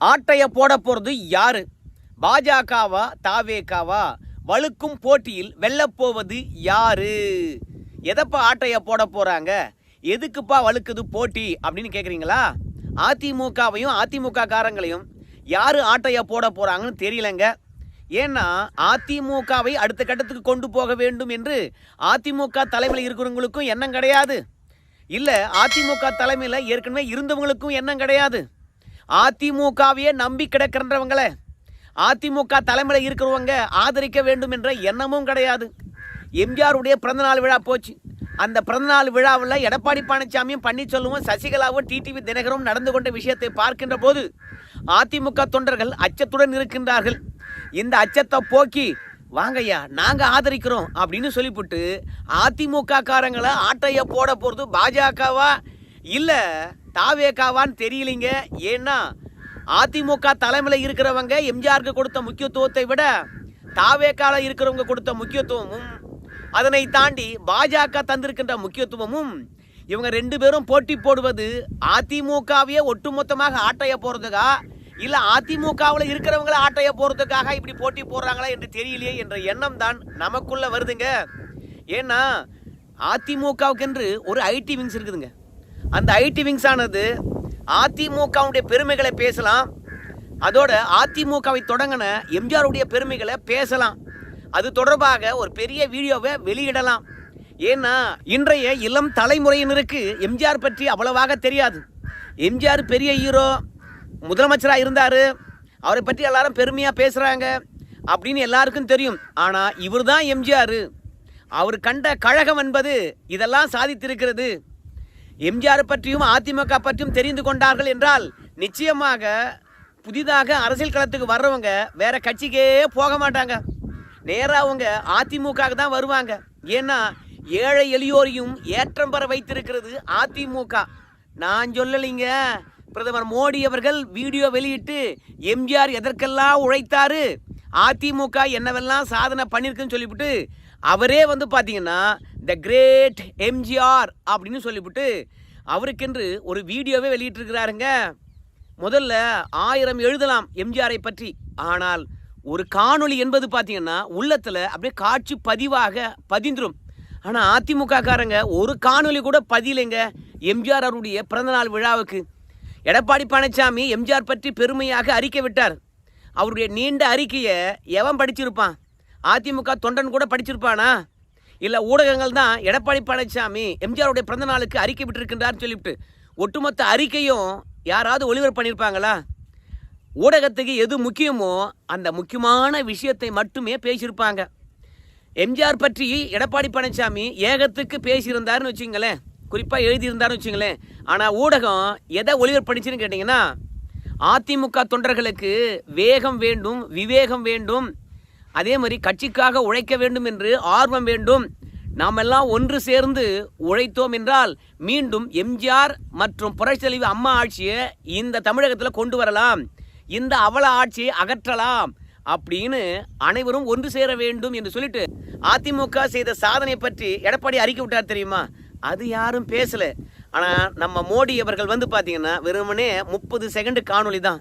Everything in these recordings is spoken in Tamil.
ஆட்டைய போட போறது யாரு? பாஜகவா தாவேகாவா வழுக்கும் போட்டியில் வெல்லப்போவது யாரு? எதப்பா ஆட்டைய போட போறாங்க? எதுக்குப்பா வழுக்குது போட்டி அப்படின்னு கேக்குறீங்களா? அதிமுகவையும் அதிமுக காரங்களையும் யாரு ஆட்டைய போட போறாங்கன்னு தெரியலங்க. ஏன்னா அதிமுகவை அடுத்த கட்டத்துக்கு கொண்டு போக வேண்டும் என்று அதிமுக தலைமையில் இருக்கிறவங்களுக்கும் எண்ணம் கிடையாது. இல்லை அதிமுக தலைமையில் ஏற்கனவே இருந்தவங்களுக்கும் எண்ணம் கிடையாது. அதிமுகவையே நம்பி கிடக்கின்றவங்களை அதிமுக தலைமையில் இருக்கிறவங்க ஆதரிக்க வேண்டும் என்ற எண்ணமும் கிடையாது. எம்ஜிஆருடைய பிறந்தநாள் விழா போச்சு. அந்த பிறந்தநாள் விழாவில் எடப்பாடி பழனிசாமியும் பன்னீர்செல்வமும் சசிகலாவும் டிடிவி தினகரும் நடந்து கொண்ட விஷயத்தை பார்க்கின்ற போது அதிமுக தொண்டர்கள் அச்சத்துடன் இருக்கின்றார்கள். இந்த அச்சத்தை போக்கி வாங்கய்யா நாங்க ஆதரிக்கிறோம் அப்படின்னு சொல்லிவிட்டு அதிமுக காரங்களை ஆட்டைய போட போறது பாஜகவா? இல்ல தாவேக்காவான்னு தெரியலீங்க? ஏன்னா அதிமுக தலைமையில் இருக்கிறவங்க எம்ஜிஆருக்கு கொடுத்த முக்கியத்துவத்தை விட தாவேக்கால இருக்கிறவங்க கொடுத்த முக்கியத்துவமும் அதனை தாண்டி பாஜக தந்திருக்கின்ற முக்கியத்துவமும் இவங்க ரெண்டு பேரும் போட்டி போடுவது அதிமுகவையே ஒட்டுமொத்தமாக ஆட்டைய போறதுக்கா? இல்ல அதிமுகவில் இருக்கிறவங்கள ஆட்டைய போறதுக்காக இப்படி போட்டி போடுறாங்களா என்று தெரியலையே என்ற எண்ணம் தான் நமக்குள்ள வருதுங்க. ஏன்னா அதிமுகவுக்கென்று ஒரு ஐடி விங்ஸ் இருக்குதுங்க. அந்த ஐடி விங்ஸ் ஆனது அதிமுகவுடைய பெருமைகளை பேசலாம். அதோட அதிமுகவை தொடங்கின எம்ஜிஆருடைய பெருமைகளை பேசலாம். அது தொடர்பாக ஒரு பெரிய வீடியோவை வெளியிடலாம். ஏன்னா இன்றைய இளம் தலைமுறையினருக்கு எம்ஜிஆர் பற்றி அவ்வளவாக தெரியாது. எம்ஜிஆர் பெரிய ஹீரோ முதலமைச்சராக இருந்தார். அவரை பற்றி எல்லாரும் பெருமையாக பேசுகிறாங்க அப்படின்னு எல்லாருக்கும் தெரியும். ஆனால் இவர் தான் எம்ஜிஆர். அவர் கண்ட கழகம் என்பது இதெல்லாம் சாதித்திருக்கிறது. எம்ஜிஆர் பற்றியும் அதிமுக பற்றியும் தெரிந்து கொண்டார்கள் என்றால் நிச்சயமாக புதிதாக அரசியல் களத்துக்கு வர்றவங்க வேற கட்சிக்கே போக மாட்டாங்க. நேராக அவங்க அதிமுக தான் வருவாங்க. ஏன்னா ஏழை எளியோரையும் ஏற்றம் பெற வைத்திருக்கிறது அதிமுக. நான் சொல்லலைங்க. பிரதமர் மோடி அவர்கள் வீடியோ வெளியிட்டு எம்ஜிஆர் எதற்கெல்லாம் உழைத்தாரு அதிமுக என்னவெல்லாம் சாதனை பண்ணியிருக்குன்னு சொல்லிவிட்டு அவரே வந்து பார்த்தீங்கன்னா த கிரேட் எம்ஜிஆர் அப்படின்னு சொல்லிவிட்டு அவருக்கென்று ஒரு வீடியோவே வெளியிட்டிருக்கிறாருங்க. முதல்ல ஆயிரம் எழுதலாம் எம்ஜிஆரை பற்றி. ஆனால் ஒரு காணொளி என்பது பார்த்தீங்கன்னா உள்ளத்தில் அப்படியே காட்சி பதிவாக பதிந்துடும் ஆனால் அதிமுக காரங்க ஒரு காணொளி கூட பதியலைங்க எம்ஜிஆர் அவருடைய பிறந்தநாள் விழாவுக்கு. எடப்பாடி பழனிசாமி எம்ஜிஆர் பற்றி பெருமையாக அறிக்கை விட்டார். அவருடைய நீண்ட அறிக்கையை எவன் படிச்சிருப்பான்? அதிமுக தொண்டன் கூட படிச்சிருப்பானா? இல்லை ஊடகங்கள் தான் எடப்பாடி பழனிசாமி எம்ஜிஆருடைய பிறந்த நாளுக்கு அறிக்கை விட்டுருக்கின்றார்னு சொல்லிவிட்டு ஒட்டுமொத்த அறிக்கையும் யாராவது ஒளிபரப்பு பண்ணியிருப்பாங்களா? ஊடகத்துக்கு எது முக்கியமோ அந்த முக்கியமான விஷயத்தை மட்டுமே பேசியிருப்பாங்க. எம்ஜிஆர் பற்றி எடப்பாடி பழனிசாமி ஏகத்துக்கு பேசியிருந்தாருன்னு வச்சுங்களேன். குறிப்பாக எழுதியிருந்தாருன்னு வச்சுங்களேன். ஆனால் ஊடகம் எதை ஒளிபரப்பணிச்சுன்னு கேட்டிங்கன்னா அதிமுக தொண்டர்களுக்கு வேகம் வேண்டும் விவேகம் வேண்டும் அதே மாதிரி கட்சிக்காக உழைக்க வேண்டும் என்று ஆர்வம் வேண்டும். நாம் எல்லாம் ஒன்று சேர்ந்து உழைத்தோம் என்றால் மீண்டும் எம்ஜிஆர் மற்றும் புரட்சித்தலைவி அம்மா ஆட்சியை இந்த தமிழகத்தில் கொண்டு வரலாம். இந்த அவல ஆட்சியை அகற்றலாம் அப்படின்னு அனைவரும் ஒன்று சேர வேண்டும் என்று சொல்லிட்டு அதிமுக செய்த சாதனை பற்றி எடப்பாடி அறிக்கை விட்டார் தெரியுமா? அது யாரும் பேசல. ஆனா நம்ம மோடி அவர்கள் வந்து பாத்தீங்கன்னா வெறுமனே முப்பது செகண்ட் காணொலி தான்.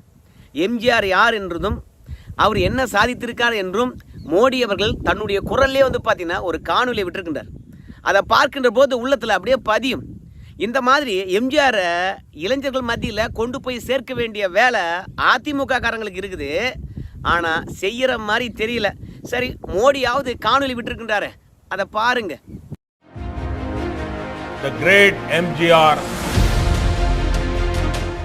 எம்ஜிஆர் யார் என்றதும் அவர் என்ன சாதித்திருக்கார் என்றும் மோடி அவர்கள் தன்னுடைய குரல்லே வந்து பார்த்தீங்கன்னா ஒரு காணொலியை விட்டுருக்கின்றார். அதை பார்க்கின்ற போது உள்ளத்தில் அப்படியே பதியும். இந்த மாதிரி எம்ஜிஆரை இளைஞர்கள் மத்தியில் கொண்டு போய் சேர்க்க வேண்டிய வேலை அதிமுக காரங்களுக்கு இருக்குது. ஆனால் செய்கிற மாதிரி தெரியல. சரி மோடியாவது காணொலி விட்டுருக்கின்றாரு. அதை பாருங்கள் the great MGR.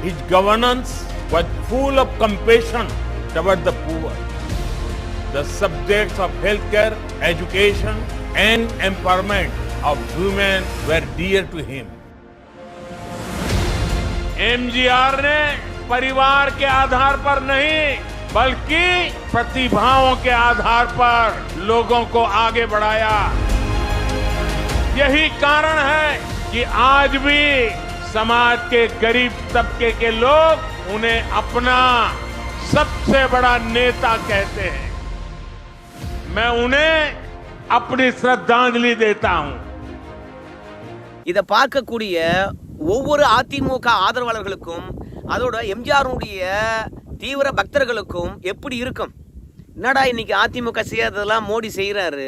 His governance was full of compassion toward the poor. The subjects of healthcare, education, and empowerment of women were dear to him. MGR ने परिवार के आधार पर नहीं बल्कि प्रतिभाओं के आधार पर लोगों को आगे बढ़ाया यही कारण है कि आज भी समाज के गरीब तबके के लोग उन्हें अपना सबसे बड़ा नेता कहते हैं मैं उन्हें अपनी श्रद्धांजलि देता हूं இதை பார்க்கக்கூடிய ஒவ்வொரு அதிமுக ஆதரவாளர்களுக்கும் அதோட எம்ஜிஆருடைய தீவிர பக்தர்களுக்கும் எப்படி இருக்கும் என்னடா இன்னைக்கு அதிமுக செய்யாததெல்லாம் மோடி செய்கிறாரு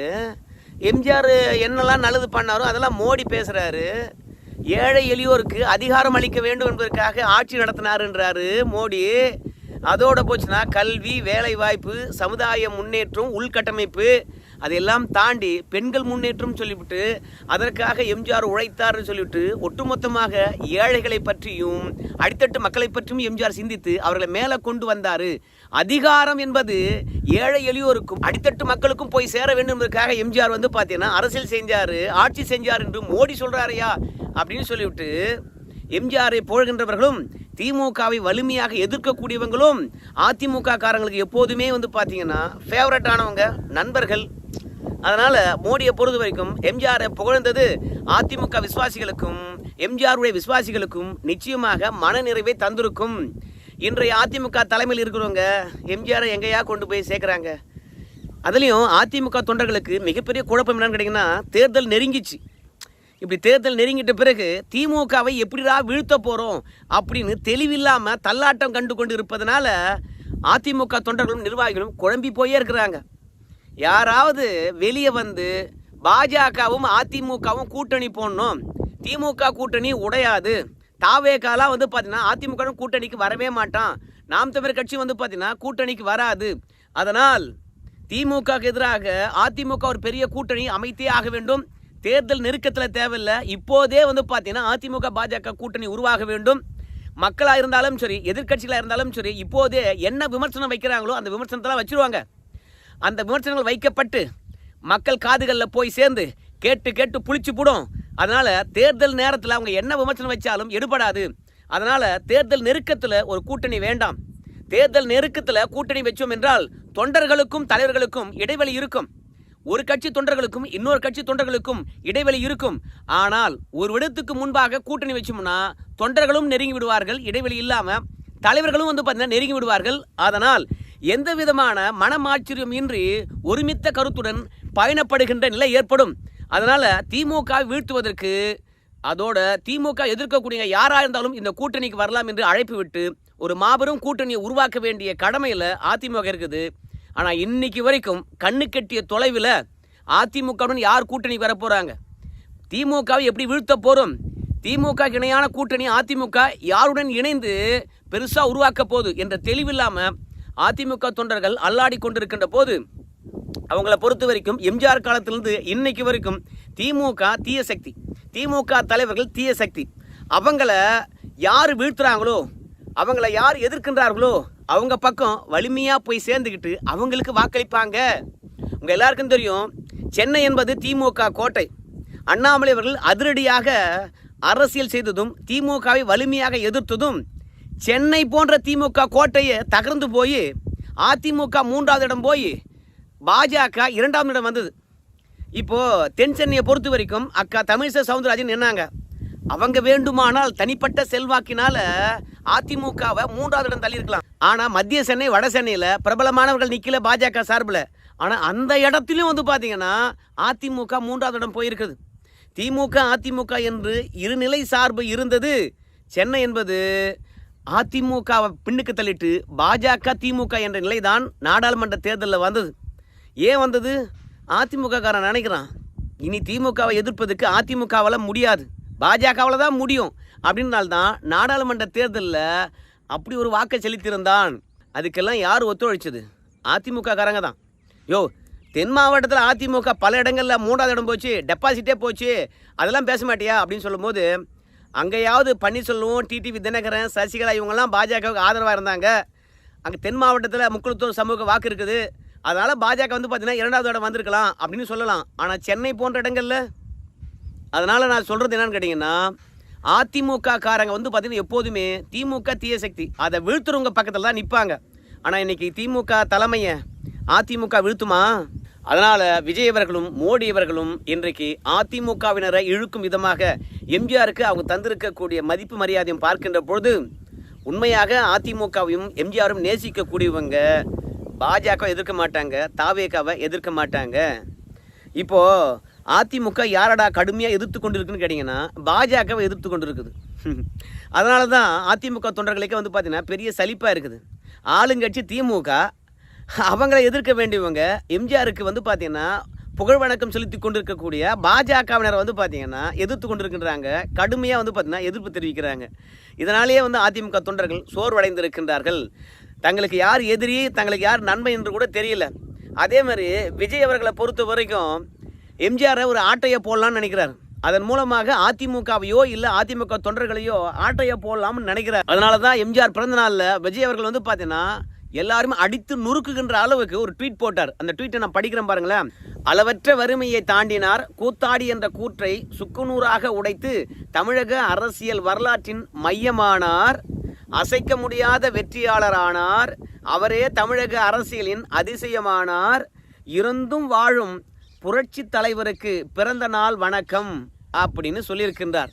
எம்ஜிஆர் என்னெல்லாம் நல்லது பண்ணாரோ அதெல்லாம் மோடி பேசுகிறாரு ஏழை எளியோருக்கு அதிகாரம் அளிக்க வேண்டும் என்பதற்காக ஆட்சி நடத்தினாருன்றாரு மோடி. அதோட போச்சுன்னா கல்வி வேலை வாய்ப்பு சமுதாய முன்னேற்றம் உள்கட்டமைப்பு அதையெல்லாம் தாண்டி பெண்கள் முன்னேற்றம் சொல்லிவிட்டு அதற்காக எம்ஜிஆர் உழைத்தார்னு சொல்லிவிட்டு ஒட்டுமொத்தமாக ஏழைகளை பற்றியும் அடித்தட்டு மக்களை பற்றியும் எம்ஜிஆர் சிந்தித்து அவர்களை மேலே கொண்டு வந்தார். அதிகாரம் என்பது ஏழை எளியோருக்கும் அடித்தட்டு மக்களுக்கும் போய் சேர வேண்டும் என்பதற்காக எம்ஜிஆர் வந்து பார்த்தீங்கன்னா அரசியல் செஞ்சார் ஆட்சி செஞ்சார் என்று மோடி சொல்கிறாரையா அப்படின்னு சொல்லிவிட்டு எம்ஜிஆரை புகழ்கின்றவர்களும் திமுகவை வலிமையாக எதிர்க்கக்கூடியவங்களும் அதிமுக காரங்களுக்கு எப்போதுமே வந்து பார்த்தீங்கன்னா ஃபேவரட்டானவங்க நண்பர்கள். அதனால் மோடியை பொறுத்த வரைக்கும் எம்ஜிஆரை புகழ்ந்தது அதிமுக விசுவாசிகளுக்கும் எம்ஜிஆருடைய விசுவாசிகளுக்கும் நிச்சயமாக மனநிறைவை தந்திருக்கும். இன்றைய அதிமுக தலைமையில் இருக்கிறவங்க எம்ஜிஆரை எங்கேயா கொண்டு போய் சேர்க்குறாங்க? அதுலேயும் அதிமுக தொண்டர்களுக்கு மிகப்பெரிய குழப்பம் என்னன்னு கேட்டிங்கன்னா தேர்தல் நெருங்கிச்சு. இப்படி தேர்தல் நெருங்கிட்ட பிறகு திமுகவை எப்படிடா வீழ்த்த போகிறோம் அப்படின்னு தெளிவில்லாமல் தள்ளாட்டம் கண்டு கொண்டு இருப்பதனால அதிமுக தொண்டர்களும் நிர்வாகிகளும் குழம்பி போயே இருக்கிறாங்க. யாராவது வெளியே வந்து பாஜகவும் அதிமுகவும் கூட்டணி போடணும். திமுக கூட்டணி உடையாது. தாவேகாலாம் வந்து பார்த்தீங்கன்னா அதிமுக கூட்டணிக்கு வரவே மாட்டான். நாம் தமிழர் கட்சி வந்து பார்த்தீங்கன்னா கூட்டணிக்கு வராது. அதனால் திமுக எதிராக அதிமுக ஒரு பெரிய கூட்டணி அமைத்தே ஆக வேண்டும். தேர்தல் நெருக்கத்தில் தேவையில்லை. இப்போதே வந்து பார்த்தீங்கன்னா அதிமுக பாஜக கூட்டணி உருவாக வேண்டும். மக்களாக இருந்தாலும் சரி எதிர்க்கட்சிகளாக இருந்தாலும் சரி இப்போதே என்ன விமர்சனம் வைக்கிறாங்களோ அந்த விமர்சனத்தெல்லாம் வச்சிருவாங்க. அந்த விமர்சனங்கள் வைக்கப்பட்டு மக்கள் காதுகளில் போய் சேர்ந்து கேட்டு கேட்டு புளிச்சு போடும். அதனால் தேர்தல் நேரத்தில் அவங்க என்ன விமர்சனம் வச்சாலும் எடுபடாது. அதனால் தேர்தல் நெருக்கத்தில் ஒரு கூட்டணி வேண்டாம். தேர்தல் நெருக்கத்தில் கூட்டணி வச்சோம் என்றால் தொண்டர்களுக்கும் தலைவர்களுக்கும் இடைவெளி இருக்கும். ஒரு கட்சி தொண்டர்களுக்கும் இன்னொரு கட்சி தொண்டர்களுக்கும் இடைவெளி இருக்கும். ஆனால் ஒரு விடத்துக்கு முன்பாக கூட்டணி வச்சோம்னா தொண்டர்களும் நெருங்கி விடுவார்கள் இடைவெளி இல்லாமல் தலைவர்களும் வந்து பார்த்தீங்கன்னா நெருங்கி விடுவார்கள். அதனால் எந்த விதமான மனமாச்சரியம் இன்றி ஒருமித்த கருத்துடன் பயணப்படுகின்ற நிலை ஏற்படும். அதனால திமுக வீழ்த்துவதற்கு அதோட திமுக எதிர்க்கக்கூடிய யாராக இருந்தாலும் இந்த கூட்டணிக்கு வரலாம் என்று அழைப்பு விட்டு ஒரு மாபெரும் கூட்டணியை உருவாக்க வேண்டிய கடமையில் அதிமுக இருக்குது. ஆனால் இன்னைக்கு வரைக்கும் கண்ணு கட்டிய தொலைவில் அதிமுகவுடன் யார் கூட்டணிக்கு வர போகிறாங்க திமுகவை எப்படி வீழ்த்த போகிறோம் திமுக இணையான கூட்டணி அதிமுக யாருடன் இணைந்து பெருசாக உருவாக்க போகுது என்ற தெளிவில்லாமல் அதிமுக தொண்டர்கள் அல்லாடி கொண்டிருக்கின்ற போது அவங்கள பொறுத்த வரைக்கும் எம்ஜிஆர் காலத்திலிருந்து இன்னைக்கு வரைக்கும் திமுக தீய சக்தி. திமுக தலைவர்கள் தீய சக்தி. அவங்கள யார் வீழ்த்துறாங்களோ அவங்கள யார் எதிர்க்கின்றார்களோ அவங்க பக்கம் வலிமையாக போய் சேர்ந்துக்கிட்டு அவங்களுக்கு வாக்களிப்பாங்க. உங்கள் எல்லாருக்கும் தெரியும் சென்னை என்பது திமுக கோட்டை. அண்ணாமலை அவர்கள் அதிரடியாக அரசியல் செய்ததும் திமுகவை வலிமையாக எதிர்த்ததும் சென்னை போன்ற திமுக கோட்டையை தகர்ந்து போய் அதிமுக மூன்றாவது இடம் போய் பாஜக இரண்டாம் இடம் வந்தது. இப்போது தென் சென்னையை பொறுத்த வரைக்கும் அக்கா தமிழிசை சவுந்தரராஜன் என்னாங்க அவங்க வேண்டுமானால் தனிப்பட்ட செல்வாக்கினால அதிமுகவை மூன்றாவது இடம் தள்ளியிருக்கலாம். ஆனால் மத்திய சென்னை வட சென்னையில் பிரபலமானவர்கள் நிற்கல பாஜக சார்பில். ஆனால் அந்த இடத்துலையும் வந்து பார்த்தீங்கன்னா அதிமுக மூன்றாவது இடம் போயிருக்குது. திமுக அதிமுக என்று இருநிலை சார்பு இருந்தது. சென்னை என்பது அதிமுகவை பின்னுக்கு தள்ளிட்டு பாஜக திமுக என்ற நிலைதான் நாடாளுமன்ற தேர்தலில் வந்தது. ஏன் வந்தது? அதிமுககாரன் நினைக்கிறான். இனி திமுகவை எதிர்ப்பதற்கு அதிமுகவால் முடியாது. பாஜகவால் தான் முடியும். அப்படின்னால்தான் நாடாளுமன்ற தேர்தலில் அப்படி ஒரு வாக்கை செலுத்தியிருந்தான். அதுக்கெல்லாம் யார் ஒத்துழைச்சது? அதிமுககாரங்க தான். யோ தென் மாவட்டத்தில் அதிமுக பல இடங்களில் மூன்றாவது இடம் போச்சு டெபாசிட்டே போச்சு. அதெல்லாம் பேச மாட்டியா? அப்படின்னு சொல்லும்போது அங்கேயாவது பன்னீர்செல்வம் டிடிவி தினகரன் சசிகலா இவங்கெல்லாம் பாஜகவுக்கு ஆதரவாக இருந்தாங்க. அங்கே தென் மாவட்டத்தில் முக்கியத்துவம் சமூக வாக்கு இருக்குது. அதனால் பாஜக வந்து பார்த்தீங்கன்னா இரண்டாவது இடம் வந்திருக்கலாம் அப்படின்னு சொல்லலாம். ஆனால் சென்னை போன்ற இடங்களில்? அதனால் நான் சொல்கிறது என்னன்னு கேட்டிங்கன்னா அதிமுக காரங்க வந்து பார்த்தீங்கன்னா எப்போதுமே திமுக தீய சக்தி. அதை வீழ்த்துறவங்க பக்கத்தில் தான் நிற்பாங்க ஆனால் இன்றைக்கி திமுக தலைமையை அதிமுக வீழ்த்துமா? அதனால் விஜய் அவர்களும் மோடி அவர்களும் இன்றைக்கு அதிமுகவினரை இழுக்கும் விதமாக எம்ஜிஆருக்கு அவங்க தந்திருக்கக்கூடிய மதிப்பு மரியாதையும் பார்க்கின்ற பொழுது உண்மையாக அதிமுகவையும் எம்ஜிஆரும் நேசிக்கக்கூடியவங்க பாஜக எதிர்க்க மாட்டாங்க தாவேகாவை எதிர்க்க மாட்டாங்க. இப்போ அதிமுக யாரடா கடுமையாக எதிர்த்து கொண்டு இருக்குன்னு கேட்டிங்கன்னா பாஜகவை எதிர்த்து கொண்டு இருக்குது அதனால தான் அதிமுக தொண்டர்களுக்கு வந்து பார்த்தீங்கன்னா பெரிய சலிப்பாக இருக்குது. ஆளுங்கட்சி திமுக அவங்களை எதிர்க்க வேண்டியவங்க எம்ஜிஆருக்கு வந்து பார்த்தீங்கன்னா புகழ் வணக்கம் செலுத்தி கொண்டிருக்கக்கூடிய பாஜகவினர் வந்து பார்த்தீங்கன்னா எதிர்த்து கொண்டிருக்கின்றாங்க. கடுமையாக வந்து பார்த்தீங்கன்னா எதிர்ப்பு தெரிவிக்கிறாங்க. இதனாலேயே வந்து அதிமுக தொண்டர்கள் சோர்வடைந்திருக்கின்றார்கள். தங்களுக்கு யார் எதிரி தங்களுக்கு யார் நன்மை என்று கூட தெரியல. அதே மாதிரி விஜய் அவர்களை பொறுத்த வரைக்கும் எம்ஜிஆரை ஒரு ஆட்டையை போடலாம்னு நினைக்கிறார். அதன் மூலமாக அதிமுகவையோ இல்லை அதிமுக தொண்டர்களையோ ஆட்டையை போடலாம்னு நினைக்கிறார். அதனால தான் எம்ஜிஆர் பிறந்த நாளில் விஜய் அவர்கள் வந்து பார்த்தீங்கன்னா எல்லாருமே அடித்து நுறுக்குகின்ற அளவுக்கு ஒரு ட்வீட் போட்டார். அந்த ட்வீட்டை நான் படிக்கிறேன் பாருங்களேன். அளவற்ற வறுமையை தாண்டினார் கூத்தாடி என்ற கூற்றை சுக்குநூறாக உடைத்து தமிழக அரசியல் வரலாற்றின் மையமானார் அசைக்க முடியாத வெற்றியாளரானார். அவரே தமிழக அரசியலின் அதிசயமானார். இருந்தும் வாழும் புரட்சி தலைவருக்கு பிறந்த நாள் வணக்கம் அப்படின்னு சொல்லியிருக்கின்றார்.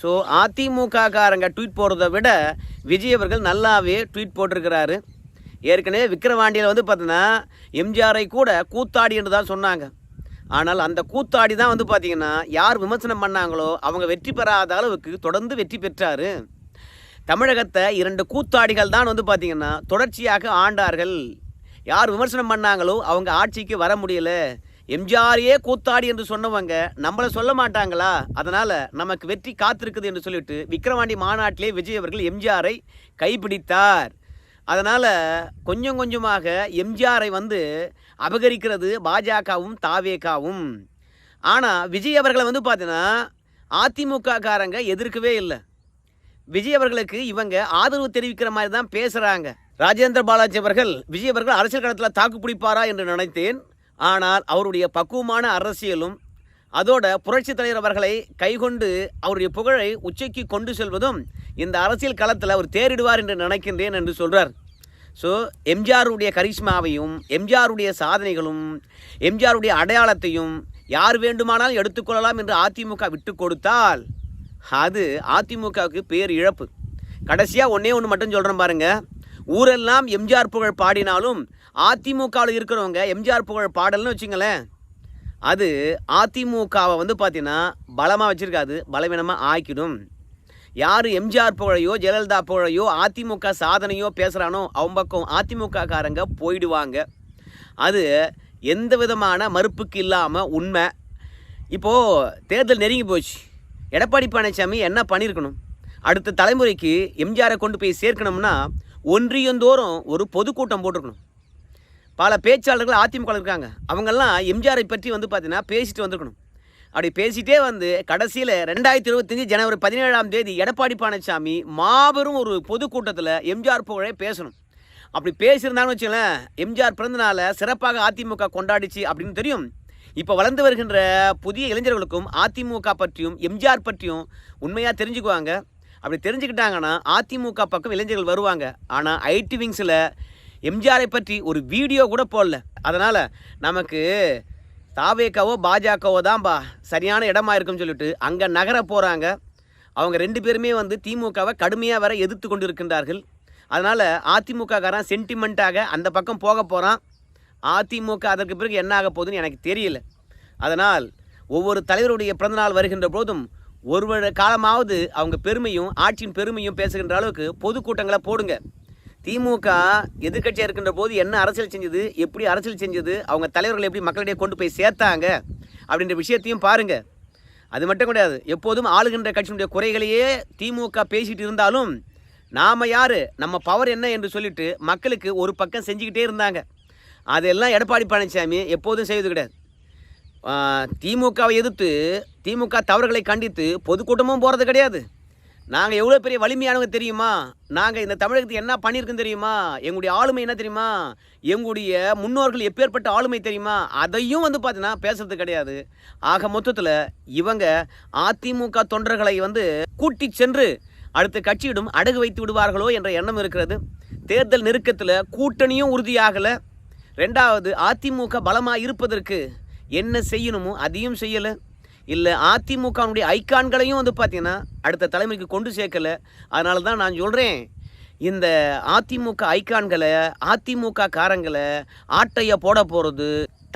ஸோ அதிமுக காரங்க ட்வீட் போடுறத விட விஜய் அவர்கள் நல்லாவே ட்வீட் போட்டிருக்கிறாரு. ஏற்கனவே விக்கிரவாண்டியில் வந்து பார்த்தீங்கன்னா எம்ஜிஆரை கூட கூத்தாடி என்று தான் சொன்னாங்க. ஆனால் அந்த கூத்தாடி தான் வந்து பார்த்தீங்கன்னா யார் விமர்சனம் பண்ணாங்களோ அவங்க வெற்றி பெறாத அளவுக்கு தொடர்ந்து வெற்றி பெற்றார். தமிழகத்தை இரண்டு கூத்தாடிகள் தான் வந்து பார்த்திங்கன்னா தொடர்ச்சியாக ஆண்டார்கள். யார் விமர்சனம் பண்ணாங்களோ அவங்க ஆட்சிக்கு வர முடியல. எம்ஜிஆரையே கூத்தாடி என்று சொன்னவங்க நம்மளை சொல்ல மாட்டாங்களா? அதனால் நமக்கு வெற்றி காத்திருக்குது என்று சொல்லிட்டு விக்ரவாண்டி மாநாட்டிலே விஜய் அவர்கள் எம்ஜிஆரை கைப்பிடித்தார். அதனால் கொஞ்சம் கொஞ்சமாக எம்ஜிஆரை வந்து அபகரிக்கிறது பாஜகவும் தாவேகாவும். ஆனால் விஜய் அவர்களை வந்து பார்த்தீங்கன்னா அதிமுக காரங்க எதிர்க்கவே இல்லை. விஜய் அவர்களுக்கு இவங்க ஆதரவு தெரிவிக்கிற மாதிரி தான் பேசுகிறாங்க ராஜேந்திர பாலாஜி அவர்கள் விஜய் அவர்கள் அரசியல் களத்தில் தாக்கு பிடிப்பாரா என்று நினைத்தேன். ஆனால் அவருடைய பக்குவமான அரசியலும் அதோட புரட்சி தலைவர் அவர்களை கைகொண்டு அவருடைய புகழை உச்சைக்கு கொண்டு செல்வதும் இந்த அரசியல் களத்தில் அவர் தேரிடுவார் என்று நினைக்கின்றேன் என்று சொல்கிறார் ஸோ எம்ஜிஆருடைய கரிஷ்மாவையும் எம்ஜிஆருடைய சாதனைகளும் எம்ஜிஆருடைய அடையாளத்தையும் யார் வேண்டுமானாலும் எடுத்துக்கொள்ளலாம் என்று அதிமுக விட்டு கொடுத்தால் அது அதிமுகவுக்கு பேர் இழப்பு. கடைசியாக ஒன்றே ஒன்று மட்டும் சொல்கிறேன் பாருங்கள் ஊரெல்லாம் எம்ஜிஆர் புகழ் பாடினாலும் அதிமுகவில் இருக்கிறவங்க எம்ஜிஆர் புகழ் பாடல்னு வச்சுங்களேன். அது அதிமுகவை வந்து பார்த்தீங்கன்னா பலமாக வச்சுருக்காது பலவீனமாக ஆக்கிடும். யார் எம்ஜிஆர் புகழையோ ஜெயலலிதா புகழையோ அதிமுக சாதனையோ பேசுகிறானோ அவன் பக்கம் அதிமுக காரங்க போயிடுவாங்க. அது எந்த விதமான மறுப்புக்கு இல்லாமல் உண்மை. இப்போது தேர்தல் நெருங்கி போச்சு. எடப்பாடி பழனிசாமி என்ன பண்ணியிருக்கணும் அடுத்த தலைமுறைக்கு எம்ஜிஆரை கொண்டு போய் சேர்க்கணும்னா ஒன்றியந்தோறும் ஒரு பொதுக்கூட்டம் போட்டிருக்கணும். பல பேச்சாளர்கள் அதிமுக இருக்காங்க. அவங்கெல்லாம் எம்ஜிஆரை பற்றி வந்து பார்த்தீங்கன்னா பேசிட்டு வந்திருக்கணும். அப்படி பேசிட்டே வந்து கடைசியில் ரெண்டாயிரத்தி இருபத்தஞ்சி ஜனவரி பதினேழாம் தேதி எடப்பாடி பழனிசாமி மாபெரும் ஒரு பொதுக்கூட்டத்தில் எம்ஜிஆர் புகழே பேசணும். அப்படி பேசியிருந்தாங்கன்னு வச்சுங்களேன் எம்ஜிஆர் பிறந்தநாளை சிறப்பாக அதிமுக கொண்டாடிச்சு அப்படின்னு தெரியும். இப்போ வளர்ந்து வருகின்ற புதிய இளைஞர்களுக்கும் அதிமுக பற்றியும் எம்ஜிஆர் பற்றியும் உண்மையாக தெரிஞ்சுக்குவாங்க. அப்படி தெரிஞ்சுக்கிட்டாங்கன்னா அதிமுக பக்கம் இளைஞர்கள் வருவாங்க. ஆனால் ஐடி விங்ஸில் எம்ஜிஆரை பற்றி ஒரு வீடியோ கூட போடல. அதனால் நமக்கு தாவேக்காவோ பாஜகவோ தான்பா சரியான இடமா இருக்குன்னு சொல்லிட்டு அங்கே நகர போகிறாங்க அவங்க ரெண்டு பேருமே வந்து திமுகவை கடுமையாக வர எதிர்த்து கொண்டு இருக்கின்றார்கள் அதனால் அதிமுக காரன் சென்டிமெண்ட்டாக அந்த பக்கம் போக போகிறான் அதிமுக அதற்கு பிறகு என்ன ஆக போகுதுன்னு எனக்கு தெரியல. அதனால் ஒவ்வொரு தலைவருடைய பிறந்தநாள் வருகின்ற போதும் ஒரு வருட காலமாவது அவங்க பெருமையும் ஆட்சியின் பெருமையும் பேசுகின்ற அளவுக்கு பொதுக்கூட்டங்களை போடுங்க. திமுக எதிர்க்கட்சியாக இருக்கின்ற போது என்ன அரசியல் செஞ்சது எப்படி அரசியல் செஞ்சது அவங்க தலைவர்களை எப்படி மக்களிடையே கொண்டு போய் சேர்த்தாங்க அப்படின்ற விஷயத்தையும் பாருங்கள் அது மட்டும் கிடையாது எப்போதும் ஆளுகின்ற கட்சியினுடைய குறைகளையே திமுக பேசிகிட்டு இருந்தாலும் நாம் யார் நம்ம பவர் என்ன என்று சொல்லிட்டு மக்களுக்கு ஒரு பக்கம் செஞ்சுக்கிட்டே இருந்தாங்க. அதெல்லாம் எடப்பாடி பழனிசாமி எப்போதும் செய்வது கிடையாது. திமுகவை எதிர்த்து திமுக தவறுகளை கண்டித்து பொதுக்கூட்டமும் போகிறது கிடையாது. நாங்கள் எவ்வளோ பெரிய வலிமையானவங்க தெரியுமா? நாங்கள் இந்த தமிழகத்துக்கு என்ன பண்ணியிருக்குன்னு தெரியுமா? எங்களுடைய ஆளுமை என்ன தெரியுமா? எங்களுடைய முன்னோர்கள் எப்பேற்பட்ட ஆளுமை தெரியுமா? அதையும் வந்து பார்த்தீங்கன்னா பேசுறது கிடையாது. ஆக மொத்தத்தில் இவங்க அதிமுக தொண்டர்களை வந்து கூட்டி சென்று அடுத்த கட்சியிடம் அடகு வைத்து விடுவார்களோ என்ற எண்ணம் இருக்கிறது. தேர்தல் நெருக்கத்தில் கூட்டணியும் உறுதியாகலை. ரெண்டாவது அதிமுக பலமாக இருப்பதற்கு என்ன செய்யணுமோ அதையும் செய்யலை. இல்லை அதிமுகனுடைய ஐக்கான்களையும் வந்து பார்த்திங்கன்னா அடுத்த தலைமுறைக்கு கொண்டு சேர்க்கலை. அதனால தான் நான் சொல்கிறேன் இந்த அதிமுக ஐக்கான்களை அதிமுக காரங்களை ஆட்டையை போட போகிறது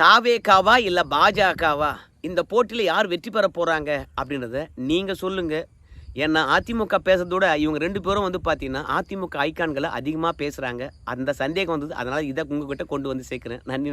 தாவேக்காவா இல்லை பாஜகவா? இந்த போட்டியில் யார் வெற்றி பெற போகிறாங்க அப்படின்றத நீங்கள் சொல்லுங்கள் ஏன்னா அதிமுக பேசுறதோட இவங்க ரெண்டு பேரும் வந்து பார்த்தீங்கன்னா அதிமுக ஐக்கான்களை அதிகமாக பேசுகிறாங்க அந்த சந்தேகம் வந்தது. அதனால் இதை உங்ககிட்ட கொண்டு வந்து சேர்க்குறேன். நன்றி.